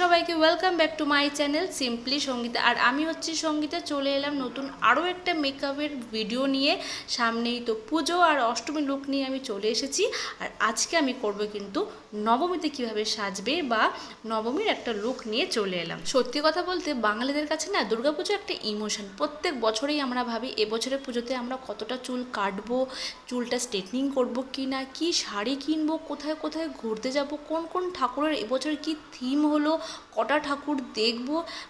সবাইকে welcome back to my channel simply Sangeeta আর আমি হচ্ছি সঙ্গীতা, চলে এলাম নতুন আরও একটা মেকআপের ভিডিও নিয়ে। সামনেই তো পুজো আর অষ্টমী লুক নিয়ে আমি চলে এসেছি। আর আজকে আমি করব কিন্তু নবমীতে কীভাবে সাজবে বা নবমীর একটা লুক নিয়ে চলে এলাম। সত্যি কথা বলতে বাঙালিদের কাছে না দুর্গাপুজো একটা ইমোশন প্রত্যেক বছরেই আমরা ভাবি এবছরের পুজোতে আমরা কতটা চুল কাটবো, চুলটা স্ট্রেটনিং করব কি না কি শাড়ি কিনবো, কোথায় কোথায় ঘুরতে যাব, কোন কোন ঠাকুরের এবছর কি থিম হলো কটা ঠাকুর দেখব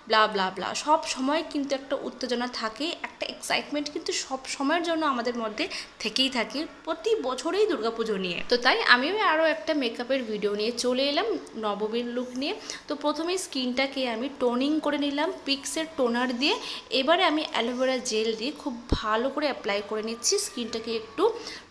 ব্লা ব্লা ব্লা সব সময় কিন্তু একটা উত্তেজনা থাকে, একটা এক্সাইটমেন্ট কিন্তু সব সময়ের জন্য আমাদের মধ্যে থেকেই থাকে প্রতি বছরেই দুর্গাপুজো নিয়ে। তো তাই আমিও আরও একটা মেকআপের ভিডিও নিয়ে চলে এলাম নবমীর লুক নিয়ে। তো প্রথমেই স্কিনটাকে আমি টোনিং করে নিলাম পিক্সের টোনার দিয়ে। এবারে আমি অ্যালোভেরা জেল দিয়ে খুব ভালো করে অ্যাপ্লাই করে নিচ্ছি, স্কিনটাকে একটু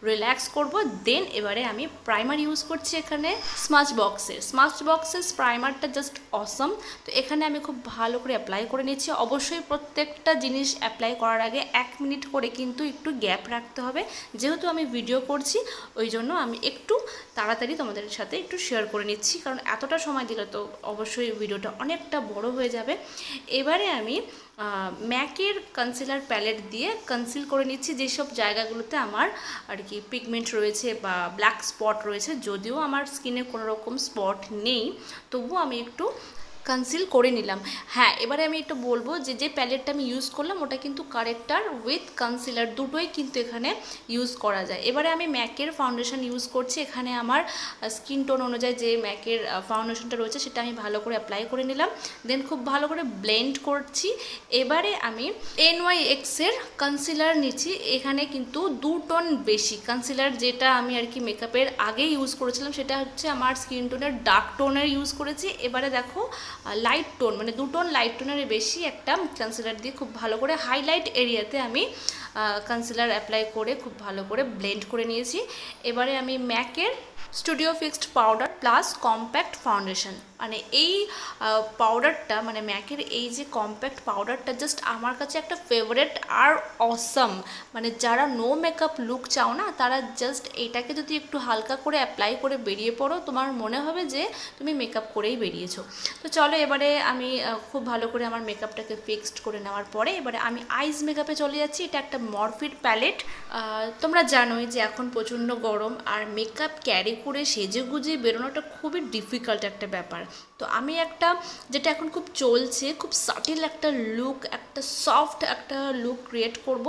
রিল্যাক্স করব। দেন এবারে আমি প্রাইমার ইউজ করছি এখানে স্মাচ বক্সের স্মাচ বক্সের প্রাইমারটা জাস্ট অসম তো এখানে আমি খুব ভালো করে অ্যাপ্লাই করে নিচ্ছি অবশ্যই প্রত্যেকটা জিনিস অ্যাপ্লাই করার আগে এক মিনিট করে কিন্তু একটু গ্যাপ রাখতে হবে। যেহেতু আমি ভিডিও করছি, ওই জন্য আমি একটু তাড়াতাড়ি তোমাদের সাথে একটু শেয়ার করে নিচ্ছি। কারণ এতটা সময় দিলে তো অবশ্যই ভিডিওটা অনেকটা বড় হয়ে যাবে। এবারে আমি ম্যাকের কনসিলার প্যালেট দিয়ে কনসিল করে নিচ্ছি যেসব জায়গাগুলোতে আমার আর কি পিগমেন্ট রয়েছে বা ব্ল্যাক স্পট রয়েছে, যদিও আমার স্কিনে কোনো রকম স্পট নেই, তবুও আমি একটু কনসিল করে নিলাম। হ্যাঁ এবারে আমি একটু বলব যে যে প্যালেটটা আমি ইউজ করলাম, ওটা কিন্তু কারেক্টার উইথ কনসিলার দুটোই কিন্তু এখানে ইউজ করা যায়। এবারে আমি ম্যাকের ফাউন্ডেশন ইউজ করছি। এখানে আমার স্কিন টোন অনুযায়ী যে ম্যাকের ফাউন্ডেশনটা রয়েছে, সেটা আমি ভালো করে অ্যাপ্লাই করে নিলাম। দেন খুব ভালো করে ব্লেন্ড করছি। এবারে আমি এন ওয়াই এক্সের কনসিলার নিচ্ছি। এখানে কিন্তু দু টোন বেশি। কনসিলার যেটা আমি আর কি মেকআপের আগে ইউজ করেছিলাম, সেটা হচ্ছে আমার স্কিন টোনের ডার্ক টোনের ইউজ করেছি। এবারে দেখো লাইট টোন মানে দু টোন লাইট টোনের বেশি একটা কনসিলার দিয়ে খুব ভালো করে হাইলাইট এরিয়াতে আমি কনসিলার অ্যাপ্লাই করে খুব ভালো করে ব্লেন্ড করে নিয়েছি। এবারে আমি ম্যাকের studio fixed powder plus compact foundation মানে এই পাউডারটা মানে ম্যাকের এই যে কম্প্যাক্ট পাউডারটা জাস্ট আমার কাছে একটা ফেভারেট আর অসম মানে যারা নো মেকআপ লুক চাও না, তারা জাস্ট এটাকে যদি একটু হালকা করে অ্যাপ্লাই করে বেরিয়ে পড়ো, তোমার মনে হবে যে তুমি মেকআপ করেই বেরিয়েছো। তো চলো এবারে আমি খুব ভালো করে আমার মেকআপটাকে ফিক্সড করে নেওয়ার পরে এবারে আমি আইস মেকআপে চলে যাচ্ছি। এটা একটা মরফিট প্যালেট তোমরা জানোই যে এখন প্রচণ্ড গরম আর মেকআপ ক্যারি করে সেজে গুজে বেরোনোটা খুবই ডিফিকাল্ট একটা ব্যাপার। তো আমি একটা, যেটা এখন খুব চলছে, খুব সাটিল একটা লুক একটা সফট একটা লুক ক্রিয়েট করব।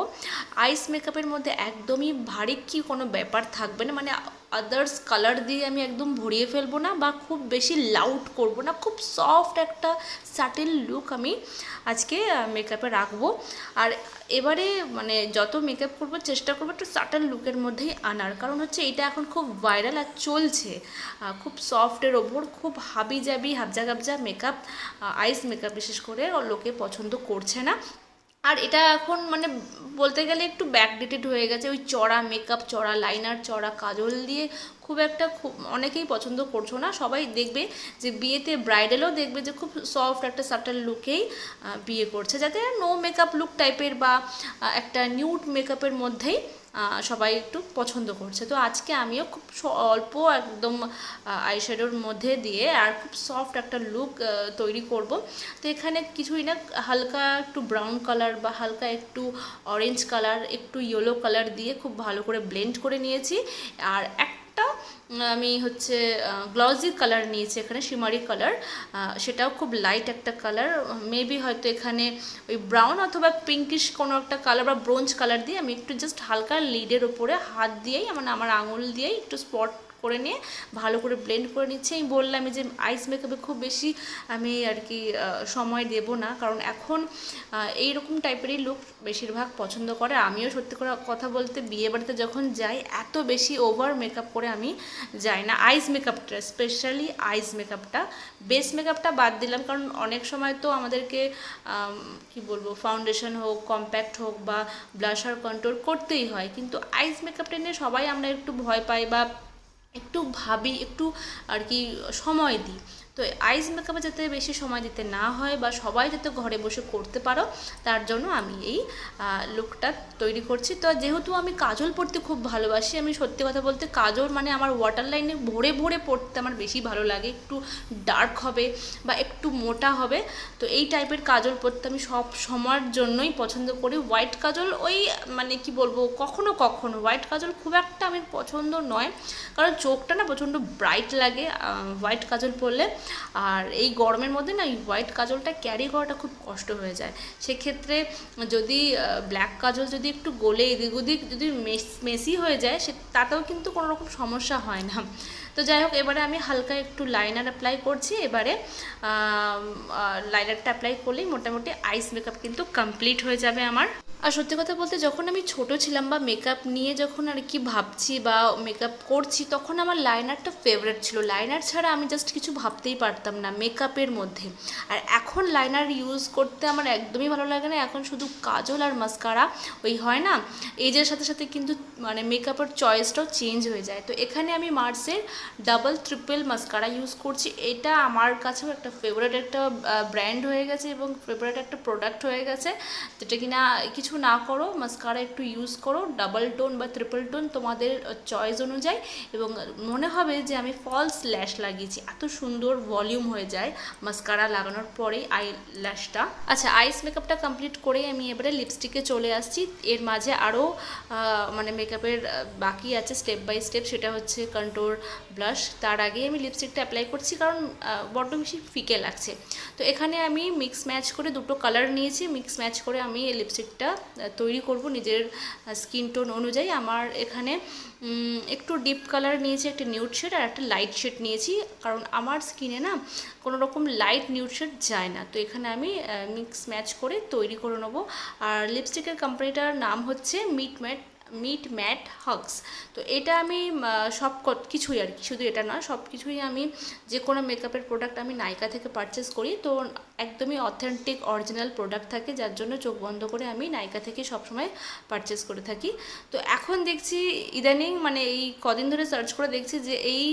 আইস মেকআপের মধ্যে একদমই ভারী কি কোনো ব্যাপার থাকবে না মানে আদার্স কালার দিয়ে আমি একদম ভরিয়ে ফেলব না বা খুব বেশি লাউড করব না, খুব সফট একটা সাটিল লুক আমি আজকে মেকআপে রাখব। আর এবারে মানে যত মেকআপ করব, চেষ্টা করব একটু সাটাল লুকের মধ্যেই আনার। কারণ হচ্ছে এটা এখন খুব ভাইরাল আর চলছে। খুব সফটের ওপর, খুব হাবি জাবি হাবজা গাবজা মেকআপ আইস মেকআপ বিশেষ করে লোকে পছন্দ করছে না। আর এটা এখন মানে বলতে গেলে একটু ব্যাকডেটেড হয়ে গেছে, ওই চড়া মেকআপ চড়া লাইনার চড়া কাজল দিয়ে খুব একটা খুব অনেকেই পছন্দ করছ না। সবাই দেখবে যে বিয়েতে ব্রাইডালও দেখবে যে খুব সফট একটা সাটাল লুকেই বিয়ে করছে। যাতে নো মেকআপ লুক টাইপের বা একটা নিউড মেকআপের মধ্যেই সবাই একটু পছন্দ করছে। তো আজকে আমিও খুব অল্প একদম আইশ্যাডোর মধ্যে দিয়ে আর খুব সফট একটা লুক তৈরি করব। তো এখানে কিছুই না, হালকা একটু ব্রাউন কালার বা হালকা একটু অরেঞ্জ কালার একটু ইয়েলো কালার দিয়ে খুব ভালো করে ব্লেন্ড করে নিয়েছি। আর এক আমি হচ্ছে গ্লজি কালার নিয়েছি এখানে শিমারি কালার সেটাও খুব লাইট একটা কালার মেবি হয়তো এখানে ওই ব্রাউন অথবা পিঙ্কিশ কোনো একটা কালার বা ব্রোঞ্জ কালার দিয়ে আমি একটু জাস্ট হালকা লিডের ওপরে হাত দিয়েই মানে আমার আঙুল দিয়েই একটু স্পট করে নিয়ে, ভালো করে ব্লেন্ড করে নিচ্ছি। আমি বললাম যে আইস মেকআপে খুব বেশি আমি আর কি সময় দেব না। কারণ এখন এই রকম টাইপেরই লুক বেশিরভাগ পছন্দ করে। আমিও সত্যি করে কথা বলতে বিয়ে বাড়িতে যখন যাই, এত বেশি ওভার মেকআপ করে আমি যাই না। আইস মেকআপটা স্পেশালি আইস মেকআপটা বেস মেকআপটা বাদ দিলাম কারণ অনেক সময় তো আমাদেরকে কি বলব ফাউন্ডেশন হোক কম্প্যাক্ট হোক বা ব্লাশার কন্ট্রোল করতেই হয়। কিন্তু আইস মেকআপটা নিয়ে সবাই আমরা একটু ভয় পাই বা একটু ভাবি একটু আর কি সময় দিই। তো আইস মেকআপে যাতে বেশি সময় দিতে না হয় বা সবাই যাতে ঘরে বসে করতে পারো, তার জন্য আমি এই লুকটা তৈরি করছি। তো যেহেতু আমি কাজল পরতে খুব ভালোবাসি, আমি সত্যি কথা বলতে কাজল মানে আমার ওয়াটার লাইনে ভরে ভরে পড়তে আমার বেশি ভালো লাগে। একটু ডার্ক হবে বা একটু মোটা হবে। তো এই টাইপের কাজল পরতে আমি সব সময়ের জন্যই পছন্দ করি। হোয়াইট কাজল ওই মানে কি বলব, কখনো কখনো। হোয়াইট কাজল খুব একটা আমি পছন্দ নয়। কারণ চোখটা না প্রচণ্ড ব্রাইট লাগে। হোয়াইট কাজল পরলে আর এই গরমের মধ্যে না এই হোয়াইট কাজলটা ক্যারি করাটা খুব কষ্ট হয়ে যায়। সেক্ষেত্রে যদি ব্ল্যাক কাজল যদি একটু গলে এদিক ওদিক যদি মেসি হয়ে যায়, সে, তাতেও কিন্তু কোনো রকম সমস্যা হয় না। তো যাই হোক, এবারে আমি হালকা একটু লাইনার অ্যাপ্লাই করছি। এবারে লাইনারটা অ্যাপ্লাই করলেই মোটামুটি আইস মেকআপ কিন্তু কমপ্লিট হয়ে যাবে আমার। আর সত্যি কথা বলতে যখন আমি ছোট ছিলাম বা মেকআপ নিয়ে যখন আর কি ভাবছি বা মেকআপ করছি, তখন আমার লাইনারটা ফেভারেট ছিল। লাইনার ছাড়া আমি জাস্ট কিছু ভাবতেই পারতাম না মেকআপের মধ্যে। আর এখন লাইনার ইউজ করতে আমার একদমই ভালো লাগে না। এখন শুধু কাজল আর মাস্কারা ওই হয় না? এজের সাথে সাথে কিন্তু মানে মেকআপের চয়েসটাও চেঞ্জ হয়ে যায়। তো এখানে আমি মার্সের ডাবল ট্রিপল মাস্কারা ইউজ করছি। এটা আমার কাছেও একটা ফেভারেট একটা ব্র্যান্ড হয়ে গেছে এবং ফেভারেট একটা প্রোডাক্ট হয়ে গেছে। যেটা কিনা কিছু কিছু না করো মাস্কারা একটু ইউজ করো ডাবল টোন বা ট্রিপল টোন তোমাদের চয়েস অনুযায়ী। এবং মনে হবে যে আমি ফলস ল্যাশ লাগিয়েছি। এত সুন্দর ভলিউম হয়ে যায় মাস্কারা লাগানোর পরেই আই ল্যাশটা আচ্ছা আইস মেকআপটা কমপ্লিট করেই আমি এবারে লিপস্টিকে চলে আসছি। এর মাঝে আরও মানে মেকআপের বাকি আছে স্টেপ বাই স্টেপ সেটা হচ্ছে কন্ট্রোর ব্লাশ তার আগে আমি লিপস্টিকটা অ্যাপ্লাই করছি কারণ বড্ড বেশি ফিকে লাগছে। তো এখানে আমি মিক্স ম্যাচ করে দুটো কালার নিয়েছি। মিক্স ম্যাচ করে আমি লিপস্টিকটা তৈরি করব নিজের স্কিন টোন অনুযায়ী। আমার এখানে একটু ডিপ কালার নিয়েছি, একটা নিউড শেড আর একটা লাইট শেড নিয়েছি। কারণ আমার স্কিনে না কোনো রকম লাইট নিউড শেড যায় না। তো এখানে আমি মিক্স ম্যাচ করে তৈরি করে নেব। আর লিপস্টিকের কোম্পানিটার নাম হচ্ছে meet matte meet matte hugs তো এটা আমি সব কিছুই আর কি, শুধু এটা না সব কিছুই আমি যে কোনো মেকআপের প্রোডাক্ট আমি নাইকা থেকে পারচেস করি, তো একদমই অথেন্টিক অরিজিনাল প্রোডাক্ট থাকে, যার জন্য চোখ বন্ধ করে আমি নাইকা থেকে সবসময় পারচেস করে থাকি। তো এখন দেখছি, ইদানিং মানে এই কদিন ধরে সার্চ করে দেখছি যে এই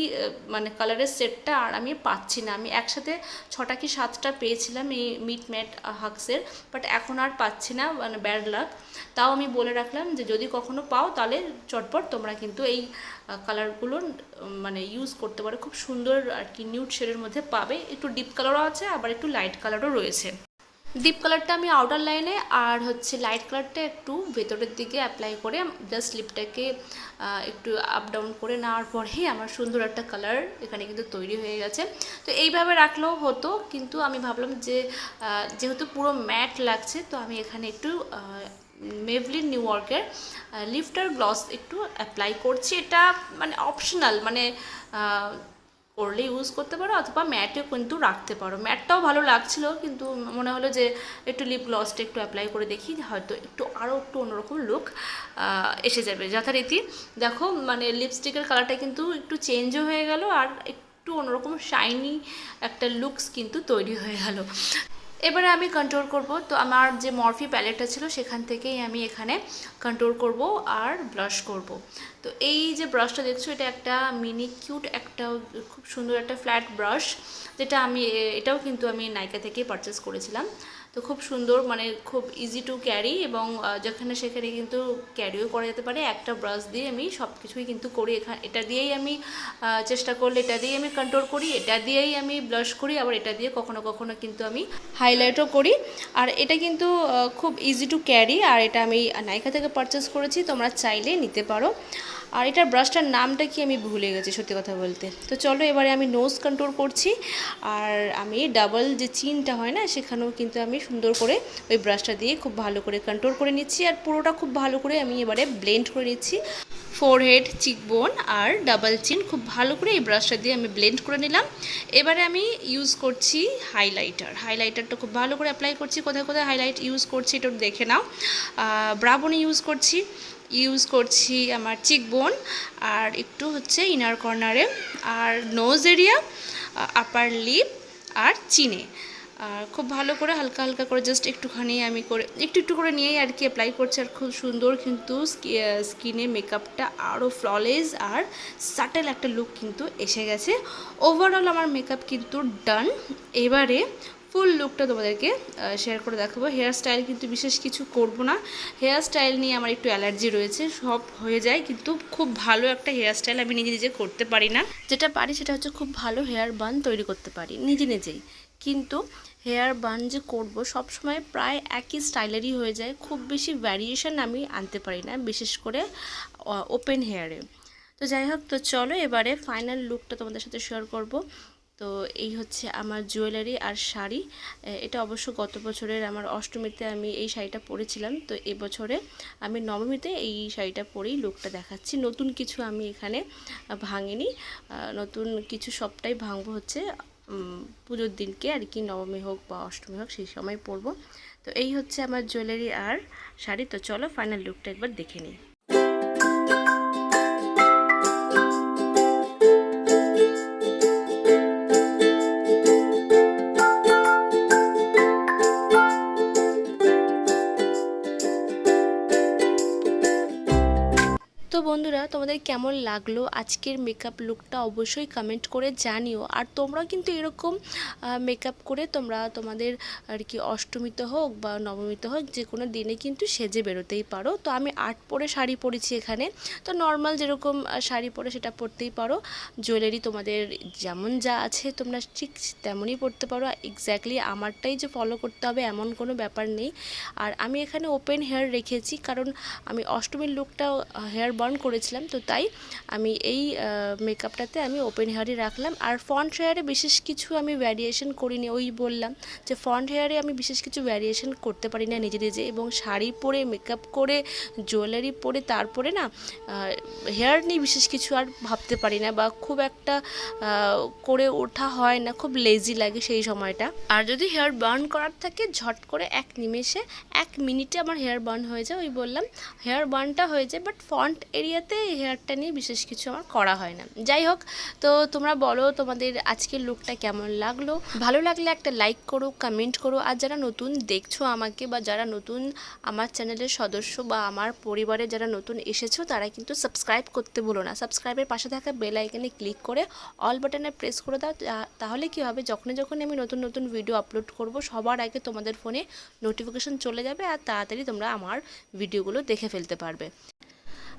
মানে কালারের সেটটা আর আমি পাচ্ছি না। আমি একসাথে ছটা কি সাতটা পেয়েছিলাম এই মিট ম্যাট হাক্সের বাট এখন আর পাচ্ছি না মানে ব্যাড লাক তাও আমি বলে রাখলাম যে যদি কখনো পাও, তাহলে চটপট তোমরা কিন্তু এই কালারগুলো মানে ইউজ করতে পারো। খুব সুন্দর আর কি নিউড শেডের মধ্যে পাবে। একটু ডিপ কালারও আছে, আবার একটু লাইট কালারও রয়েছে। ডিপ কালারটা আমি আউটার লাইনে আর হচ্ছে লাইট কালারটা একটু ভেতরের দিকে অ্যাপ্লাই করে জাস্ট লিপটাকে একটু আপ ডাউন করে নেওয়ার পরেই আমার সুন্দর একটা কালার এখানে কিন্তু তৈরি হয়ে গেছে। তো এইভাবে রাখলেও হতো, কিন্তু আমি ভাবলাম যে যেহেতু পুরো ম্যাট লাগছে, তো আমি এখানে একটু মেভলিন নিউ ইয়র্কের লিফটার গ্লস একটু অ্যাপ্লাই করছি। এটা মানে অপশনাল মানে করলে ইউজ করতে পারো অথবা ম্যাটও কিন্তু রাখতে পারো। ম্যাটটাও ভালো লাগছিল, কিন্তু মনে হলো যে একটু লিপ গ্লসটা একটু অ্যাপ্লাই করে দেখি, হয়তো একটু আরও একটু অন্যরকম লুক এসে যাবে। যথারীতি দেখো মানে লিপস্টিকের কালারটা কিন্তু একটু চেঞ্জও হয়ে গেল, আর একটু অন্যরকম শাইনি একটা লুকস কিন্তু তৈরি হয়ে গেল। এবারে আমি কন্ট্রোল করব। তো আমার যে মরফি প্যালেটটা ছিল, সেখান থেকেই আমি এখানে কন্ট্রোল করব আর ব্রাশ করব। তো এই যে ব্রাশটা দেখছ, এটা একটা মিনি কিউট একটা খুব সুন্দর একটা ফ্ল্যাট ব্রাশ যেটা আমি এটাও কিন্তু আমি নাইকা থেকেই পারচেস করেছিলাম। তো খুব সুন্দর মানে খুব ইজি টু ক্যারি এবং যেখানে সেখানে কিন্তু ক্যারিও করা যেতে পারে। একটা ব্রাশ দিয়ে আমি সব কিছুই কিন্তু করি। এখানে এটা দিয়েই আমি চেষ্টা করলে এটা দিয়েই আমি কন্ট্রোল করি, এটা দিয়েই আমি ব্লাশ করি, আবার এটা দিয়ে কখনো কখনো কিন্তু আমি হাইলাইটও করি। আর এটা কিন্তু খুব ইজি টু ক্যারি আর এটা আমি নাইকা থেকে পারচেস করেছি, তোমরা চাইলে নিতে পারো। আর এটার ব্রাশটার নামটা কি আমি ভুলে গেছি সত্যি কথা বলতে। তো চলো এবারে আমি নোজ কন্ট্রোল করছি, আর আমি ডাবল যে চিনটা হয় না, সেখানেও কিন্তু আমি সুন্দর করে ওই ব্রাশটা দিয়ে খুব ভালো করে কন্ট্রোল করে নিচ্ছি, আর পুরোটা খুব ভালো করে আমি এবারে ব্লেন্ড করে নিচ্ছি। ফোরহেড চিকবোন আর ডাবল চিন খুব ভালো করে এই ব্রাশটা দিয়ে আমি ব্লেন্ড করে নিলাম। এবারে আমি ইউজ করছি হাইলাইটার হাইলাইটারটা খুব ভালো করে অ্যাপ্লাই করছি, কোথায় কোথায় হাইলাইট ইউজ করছি এটা দেখে নাও। ব্রাবনে ইউজ করছি। ইউজ করছি আমার চিকবোন আর একটু হচ্ছে ইনার কর্নারে আর নোজ এরিয়া আপার লিপ আর চিনে। আর খুব ভালো করে হালকা হালকা করে জাস্ট একটুখানি আমি করে, একটু একটু করে নিয়েই আর কি অ্যাপ্লাই করছি। আর খুব সুন্দর কিন্তু স্কিনে মেকআপটা আরও ফ্ললেস আর সাটেল একটা লুক কিন্তু এসে গেছে। ওভারঅল আমার মেকআপ কিন্তু ডান এবারে ফুল লুকটা তোমাদেরকে শেয়ার করে দেখাবো। হেয়ার স্টাইল কিন্তু বিশেষ কিছু করব না। হেয়ার স্টাইল নিয়ে আমার একটু অ্যালার্জি রয়েছে, সব হয়ে যায়, কিন্তু খুব ভালো একটা হেয়ার স্টাইল আমি নিজে নিজে করতে পারি না। যেটা পারি সেটা হচ্ছে খুব ভালো হেয়ার বান তৈরি করতে পারি, নিজে নিজেই। কিন্তু হেয়ার বান যে করব, সবসময় প্রায় একই স্টাইলেরই হয়ে যায়। খুব বেশি ভ্যারিয়েশন আমি আনতে পারি না, বিশেষ করে ওপেন হেয়ারে তো যাই হোক, তো চলো এবারে ফাইনাল লুকটা তোমাদের সাথে শেয়ার করব। তো এই হচ্ছে আমার জুয়েলারি আর শাড়ি। এটা অবশ্য গত বছরের আমার অষ্টমীতে আমি এই শাড়িটা পরেছিলাম। তো এবছরে আমি নবমীতে এই শাড়িটা পরেই লুকটা দেখাচ্ছি। নতুন কিছু আমি এখানে ভাঙিনি। নতুন কিছু সবটাই ভাঙবো হচ্ছে পুজোর দিনকে আর কি, নবমী হোক বা অষ্টমী হোক সেই সময় পরবো। তো এই হচ্ছে আমার জুয়েলারি আর শাড়ি। তো চলো ফাইনাল লুকটা একবার দেখে নিই। তো বন্ধুরা, তোমাদের কেমন লাগল আজকের মেকআপ লুকটা অবশ্যই কমেন্ট করে জানিও। আর তোমরা কিন্তু এরকম মেকআপ করে তোমরা তোমাদের আর কি অষ্টমীতে হোক বা নবমীতে হোক যে কোনো দিনে কিন্তু সেজে বেরোতেই পারো। তো আমি আর্ট পরে শাড়ি পরেছি এখানে। তো নর্মাল যেরকম শাড়ি পরে সেটা পরতেই পারো। জুয়েলারি তোমাদের যেমন যা আছে তোমরা ঠিক তেমনই পরতে পারো। এক্স্যাক্টলি আমারটাই যে ফলো করতে হবে এমন কোনো ব্যাপার নেই। আর আমি এখানে ওপেন হেয়ার রেখেছি কারণ আমি অষ্টমীর লুকটা হেয়ার বার্ন করেছিলাম, তো তাই আমি এই মেকআপটাতে আমি ওপেন হেয়ারই রাখলাম। আর ফ্রন্ট হেয়ারে বিশেষ কিছু আমি ভ্যারিয়েশন করিনি, ওই বললাম যে ফ্রন্ট হেয়ারে আমি বিশেষ কিছু ভ্যারিয়েশন করতে পারি না নিজে নিজে। এবং শাড়ি পরে মেকআপ করে জুয়েলারি পরে, তারপরে না হেয়ার নিয়ে বিশেষ কিছু আর ভাবতে পারি না বা খুব একটা করে ওঠা হয় না, খুব লেজি লাগে সেই সময়টা। আর যদি হেয়ার বার্ন করার থাকে, ঝট করে এক নিমেষে, এক মিনিটে আমার হেয়ার বার্ন হয়ে যায়, ওই বললাম। হেয়ার বার্নটা হয়ে যায় বাট ফ্রন্ট এরিয়াতে হেয়ারটা নিয়ে বিশেষ কিছু আমার করা হয় না। যাই হোক, তো তোমরা বলো তোমাদের আজকের লুকটা কেমন লাগল? ভালো লাগলে একটা লাইক করো কমেন্ট করো, আর যারা নতুন দেখছ আমাকে বা যারা নতুন আমার চ্যানেলের সদস্য বা আমার পরিবারে যারা নতুন এসেছ, তারা কিন্তু সাবস্ক্রাইব করতে বলো না। সাবস্ক্রাইবের পাশে থাকা বেল আইকনে ক্লিক করে অল বাটনে প্রেস করে দাও তাহলে কি হবে? যখনই যখন আমি নতুন নতুন ভিডিও আপলোড করব, সবার আগে তোমাদের ফোনে নোটিফিকেশন চলে যাবে, আর তাড়াতাড়ি তোমরা আমার ভিডিওগুলো দেখে ফেলতে পারবে।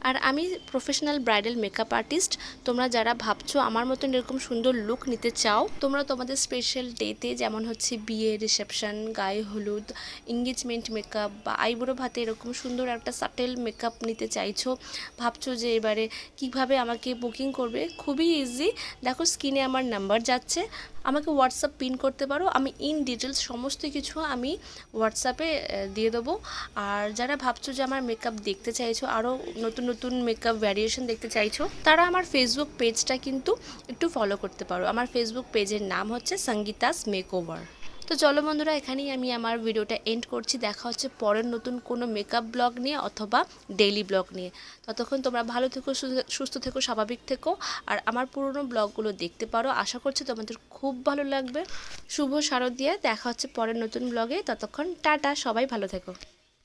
আর আমি প্রফেশনাল ব্রাইডাল মেকআপ আর্টিস্ট তোমরা যারা ভাবছ আমার মতন এরকম সুন্দর লুক নিতে চাও, তোমরা তোমাদের স্পেশাল ডেতে যেমন হচ্ছে বিয়ে রিসেপশন গায়ে হলুদ এঙ্গেজমেন্ট মেকআপ বা আইবুড়ো ভাতে এরকম সুন্দর একটা সাটেল মেকআপ নিতে চাইছো, ভাবছ যে এবারে কীভাবে আমাকে বুকিং করবে, খুবই ইজি দেখো স্ক্রিনে আমার নাম্বার যাচ্ছে। আমাকে হোয়াটসঅ্যাপ পিন করতে পারো। আমি ইন ডিটেলস সমস্ত কিছু আমি হোয়াটসঅ্যাপে দিয়ে দেবো। আর যারা ভাবছ যে আমার মেকআপ দেখতে চাইছো আরও নতুন নতুন মেকআপ ভ্যারিয়েশন দেখতে চাইছো, তারা আমার ফেসবুক পেজটা কিন্তু একটু ফলো করতে পারো। আমার ফেসবুক পেজের নাম হচ্ছে সঙ্গীতাস মেকওভার তো চলো বন্ধুরা, এখানেই আমি আমার ভিডিওটা এন্ড করছি। দেখা হচ্ছে পরের নতুন কোনো মেকআপ ব্লগ নিয়ে অথবা ডেইলি ব্লগ নিয়ে। ততক্ষণ তোমরা ভালো থেকো, সুস্থ থেকো, স্বাভাবিক থেকো। আর আমার পুরনো ব্লগগুলো দেখতে পারো। আশা করছি তোমাদের খুব ভালো লাগবে। শুভ শারদিয়া। দেখা হচ্ছে পরের নতুন ব্লগে ততক্ষণ টাটা, সবাই ভালো থেকো।